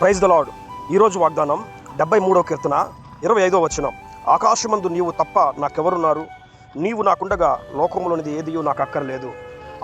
Praise the lord ఈరోజు వాగ్దానం డెబ్బై మూడవ కీర్తన ఇరవై ఐదో వచనం. ఆకాశమందు నీవు తప్ప నాకెవరున్నారు? నీవు నాకుండగా లోకంలోనిది ఏదియో నాకు అక్కర్లేదు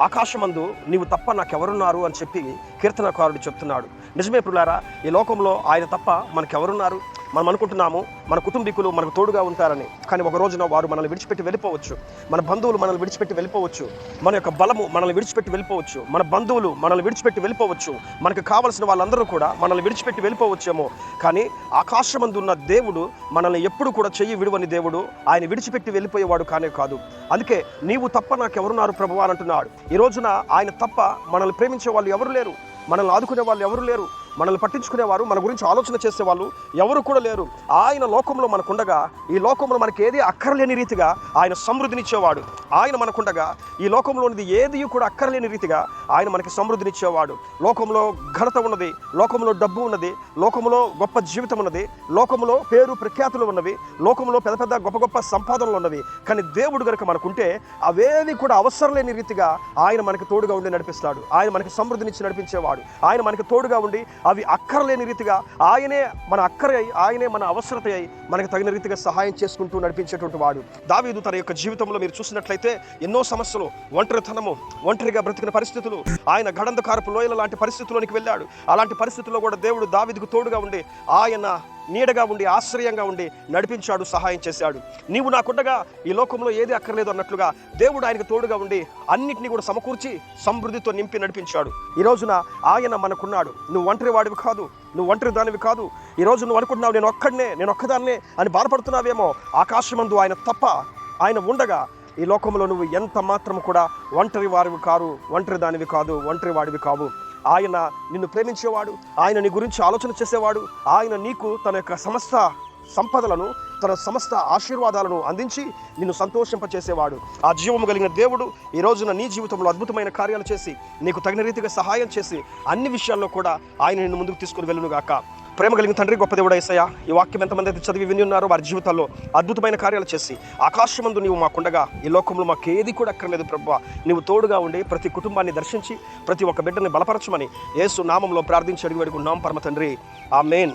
ఆకాశమందు నీవు తప్ప నాకెవరున్నారు అని చెప్పి కీర్తనకారుడు చెప్తున్నాడు. నిజమే పిల్లారా ఈ లోకంలో ఆయన తప్ప మనకెవరున్నారు? మనం అనుకుంటున్నాము మన కుటుంబీకులు మనకు తోడుగా ఉంటారని. కానీ ఒక రోజున వారు మనల్ని విడిచిపెట్టి వెళ్ళిపోవచ్చు. మన బంధువులు మనల్ని విడిచిపెట్టి వెళ్ళిపోవచ్చు. మన యొక్క బలము మనల్ని విడిచిపెట్టి వెళ్ళిపోవచ్చు. మన బంధువులు మనల్ని విడిచిపెట్టి వెళ్ళిపోవచ్చు. మనకు కావలసిన వాళ్ళందరూ కూడా మనల్ని విడిచిపెట్టి వెళ్ళిపోవచ్చేమో. కానీ ఆకాశమందు ఉన్న దేవుడు మనల్ని ఎప్పుడు కూడా చెయ్యి విడువని దేవుడు ఆయన విడిచిపెట్టి వెళ్ళిపోయేవాడు కానే కాదు. అందుకే నీవు తప్ప నాకెవరున్నారు ప్రభు అని అంటున్నాడు. ఈ రోజున ఆయన తప్ప మనల్ని ప్రేమించే వాళ్ళు ఎవరు లేరు? మనల్ని ఆదుకునే వాళ్ళు ఎవరు లేరు? మనల్ని పట్టించుకునేవారు మన గురించి ఆలోచన చేసేవాళ్ళు ఎవరు కూడా లేరు. ఆయన లోకంలో మనకుండగా ఈ లోకంలో మనకి ఏది అక్కర్లేని రీతిగా ఆయన సమృద్ధినిచ్చేవాడు. ఆయన మనకుండగా ఈ లోకంలోనిది ఏది కూడా అక్కర్లేని రీతిగా ఆయన మనకి సమృద్ధినిచ్చేవాడు. లోకంలో ఘనత ఉన్నది లోకంలో డబ్బు ఉన్నది లోకంలో గొప్ప జీవితం ఉన్నది లోకంలో పేరు ప్రఖ్యాతులు ఉన్నవి లోకంలో పెద్ద పెద్ద గొప్ప గొప్ప సంపాదనలు ఉన్నవి. కానీ దేవుడు గనుక మనకుంటే అవేవి కూడా అవసరం లేని రీతిగా ఆయన మనకి తోడుగా ఉండి నడిపిస్తాడు. ఆయన మనకి సమృద్ధినిచ్చి నడిపించేవాడు. ఆయన మనకి తోడుగా ఉండి అవి అక్కర్లేని రీతిగా ఆయనే మన అక్కర అయి ఆయనే మన అవసరత అయి మనకు తగిన రీతిగా సహాయం చేసుకుంటూ నడిపించేటువంటి వాడు. దావీదు తన యొక్క జీవితంలో మీరు చూసినట్లయితే ఎన్నో సమస్యలు ఒంటరితనము ఒంటరిగా బ్రతికిన పరిస్థితులు. ఆయన గడంధకారపు లోయల లాంటి పరిస్థితుల్లోనికి వెళ్ళాడు. అలాంటి పరిస్థితుల్లో కూడా దేవుడు దావీదుకు తోడుగా ఉండి ఆయన నీడగా ఉండి ఆశ్రయంగా ఉండి నడిపించాడు సహాయం చేశాడు. నీవు నాకుండగా ఈ లోకంలో ఏది అక్కర్లేదు అన్నట్లుగా దేవుడు ఆయనకు తోడుగా ఉండి అన్నిటినీ కూడా సమకూర్చి సమృద్ధితో నింపి నడిపించాడు. ఈ రోజున ఆయన మనకున్నాడు. నువ్వు ఒంటరి వాడివి కాదు నువ్వు ఒంటరి దానివి కాదు. ఈ రోజు నువ్వు అనుకుంటున్నావు నేను ఒక్కడనే నేను ఒక్కదాన్నే అని బాధపడుతున్నావేమో ఆకాశమందు ఆయన తప్ప ఆయన ఉండగా ఈ లోకంలో నువ్వు ఎంత మాత్రం కూడా ఒంటరి వారివి కారు ఒంటరి దానివి కాదు ఒంటరి వాడివి కావు. ఆయన నిన్ను ప్రేమించేవాడు ఆయన నీ గురించి ఆలోచన చేసేవాడు ఆయన నీకు తన యొక్క సమస్త సంపదలను తన సమస్త ఆశీర్వాదాలను అందించి నిన్ను సంతోషింపచేసేవాడు. ఆ జీవము కలిగిన దేవుడు ఈ రోజున నీ జీవితంలో అద్భుతమైన కార్యాలు చేసి నీకు తగిన రీతిగా సహాయం చేసి అన్ని విషయాల్లో కూడా ఆయన నిన్ను ముందుకు తీసుకుని వెళ్ళునుగాక ప్రేమ కలిగిన తండ్రి గొప్ప దేవుడు ఏసయ్య. ఈ వాక్యం ఎంతమంది అయితే చదివి విని ఉన్నారో వారి జీవితాల్లో అద్భుతమైన కార్యాలు చేసి ఆకాశమందు నీవు మాకుండగా ఈ లోకంలో మాకు ఏది కూడా అక్కర్లేదు ప్రభు. నీవు తోడుగా ఉండి ప్రతి కుటుంబాన్ని దర్శించి ప్రతి ఒక్క బిడ్డని బలపరచమని యేసు నామంలో ప్రార్థించి అడిగి వేడుకున్నాం పరమ తండ్రి. ఆ మెయిన్